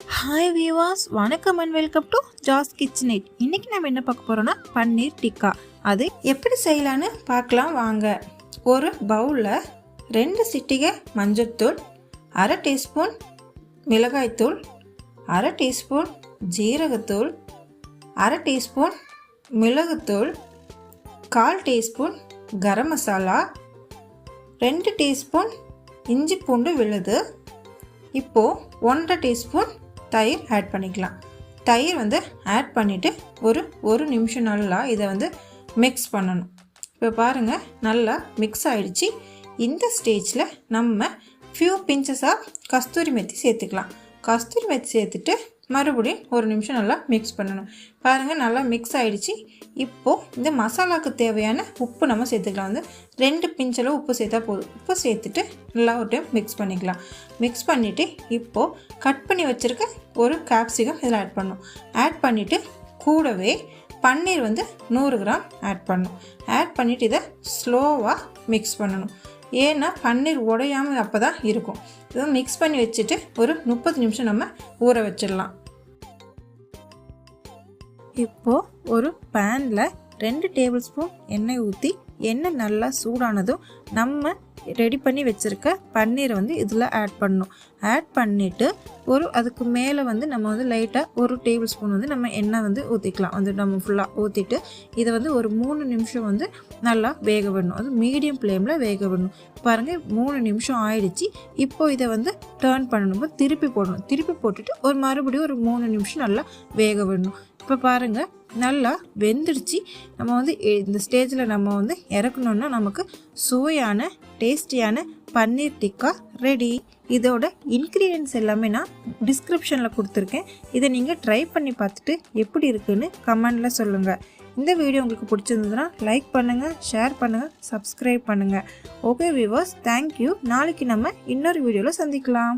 Hi வீவாஸ் வணக்கம் and welcome to Jas kitchen it இன்றைக்கி நம்ம என்ன பார்க்க போகிறோம்னா பன்னீர் டிக்கா. அது எப்படி செய்யலான்னு பார்க்கலாம் வாங்க. ஒரு பவுலில் ரெண்டு சிட்டிகை மஞ்சத்தூள் அரை டீஸ்பூன் மிளகாய்த்தூள் அரை டீஸ்பூன் ஜீரகத்தூள் அரை டீஸ்பூன் மிளகுத்தூள் கால் டீஸ்பூன் கரம் மசாலா ரெண்டு டீஸ்பூன் இஞ்சி பூண்டு விழுது. இப்போது ஒன்றரை டீஸ்பூன் தயிர் ஆட் பண்ணிக்கலாம். தயிர் வந்து ஆட் பண்ணிவிட்டு ஒரு ஒரு நிமிஷம் நல்லா இதை வந்து மிக்ஸ் பண்ணணும். இப்போ பாருங்கள் நல்லா மிக்ஸ் ஆகிடுச்சு இந்த ஸ்டேஜில் நம்ம few pinches of kasturi methi சேர்த்துக்கலாம். கஸ்தூரி மெத்தி சேர்த்துட்டு மறுபடியும் ஒரு நிமிஷம் நல்லா மிக்ஸ் பண்ணணும். பாருங்கள் நல்லா மிக்ஸ் ஆகிடுச்சு இப்போது இந்த மசாலாவுக்கு தேவையான உப்பு நம்ம சேர்த்துக்கலாம். வந்து ரெண்டு பிஞ்சளவு உப்பு சேர்த்தா போதும். உப்பு சேர்த்துட்டு நல்லா ஒரு டைம் மிக்ஸ் பண்ணிக்கலாம். மிக்ஸ் பண்ணிவிட்டு இப்போது கட் பண்ணி வச்சுருக்க ஒரு கேப்சிகம் இதில் ஆட் பண்ணணும். ஆட் பண்ணிவிட்டு கூடவே பன்னீர் வந்து நூறு கிராம் ஆட் பண்ணணும். ஆட் பண்ணிவிட்டு இதை ஸ்லோவாக மிக்ஸ் பண்ணணும். ஏன்னா பன்னீர் உடையாமல் அப்போ தான் இருக்கும். இதை மிக்ஸ் பண்ணி வச்சுட்டு ஒரு முப்பது நிமிஷம் நம்ம ஊற வச்சிடலாம். இப்போது ஒரு பேனில் ரெண்டு டேபிள் ஸ்பூன் எண்ணெய் ஊற்றி எண்ணெய் நல்லா சூடானதும் நம்ம ரெடி பண்ணி வச்சுருக்க பன்னீரை வந்து இதில் ஆட் பண்ணணும். ஆட் பண்ணிவிட்டு ஒரு அதுக்கு மேலே வந்து நம்ம வந்து லைட்டாக ஒரு டேபிள் ஸ்பூன் வந்து நம்ம எண்ணெய் வந்து ஊற்றிக்கலாம் வந்து நம்ம ஃபுல்லாக ஊற்றிட்டு இதை வந்து ஒரு மூணு நிமிஷம் வந்து நல்லா வேக விடணும். அது மீடியம் ஃப்ளேமில் வேக விடணும். பாருங்கள் மூணு நிமிஷம் ஆயிடுச்சு. இப்போ இதை வந்து டேர்ன் பண்ணணும். திருப்பி போடணும். திருப்பி போட்டுட்டு ஒரு மறுபடியும் ஒரு மூணு நிமிஷம் நல்லா வேக விடணும். இப்போ பாருங்கள் நல்லா வெந்துடுச்சு. நம்ம வந்து இந்த ஸ்டேஜில் நம்ம வந்து இறக்கணுன்னா நமக்கு சுவையான டேஸ்டியான பன்னீர் டிக்கா ரெடி இதோட இன்க்ரீடியன்ஸ் எல்லாமே நான் டிஸ்கிரிப்ஷனில் கொடுத்துருக்கேன். இதை நீங்கள் ட்ரை பண்ணி பார்த்துட்டு எப்படி இருக்குன்னு கமெண்டில் சொல்லுங்கள் இந்த வீடியோ உங்களுக்கு பிடிச்சிருந்ததுன்னா லைக் பண்ணுங்கள் ஷேர் பண்ணுங்கள் சப்ஸ்கிரைப் பண்ணுங்கள் ஓகே வியூவர்ஸ் தேங்க்யூ நாளைக்கு நம்ம இன்னொரு வீடியோவில் சந்திக்கலாம்.